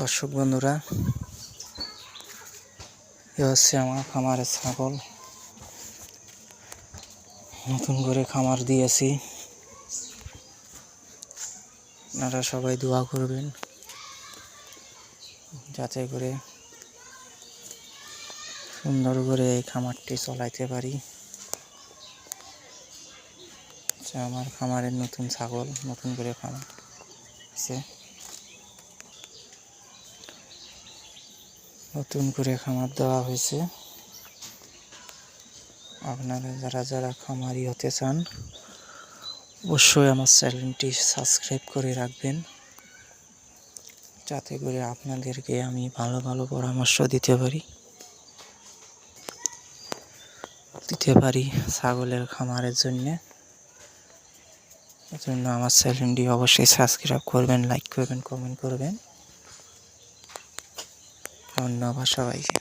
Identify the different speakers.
Speaker 1: দর্শক বন্ধুরা, এ হচ্ছে আমার খামারের ছাগল। নতুন করে খামার দিয়েছি। আপনারা সবাই দোয়া করবেন, যাতে করে সুন্দর করে এই খামারটি চলাইতে পারি। আমার খামারের নতুন ছাগল নতুন করে খামার আছে। নতুন করে খামার দেওয়া হয়েছে। আপনারা যারা যারা খামারি হতে চান, অবশ্যই আমার চ্যানেলটি সাবস্ক্রাইব করে রাখবেন। যাতে করে আপনাদেরকে আমি ভালো ভালো পরামর্শ দিতে পারি। দিতে পারি ছাগলের খামারের জন্যে। এজন্য আমার চ্যানেলটি অবশ্যই সাবস্ক্রাইব করবেন, লাইক করবেন, কমেন্ট করবেন। ধন্যবাদ সবাইকে।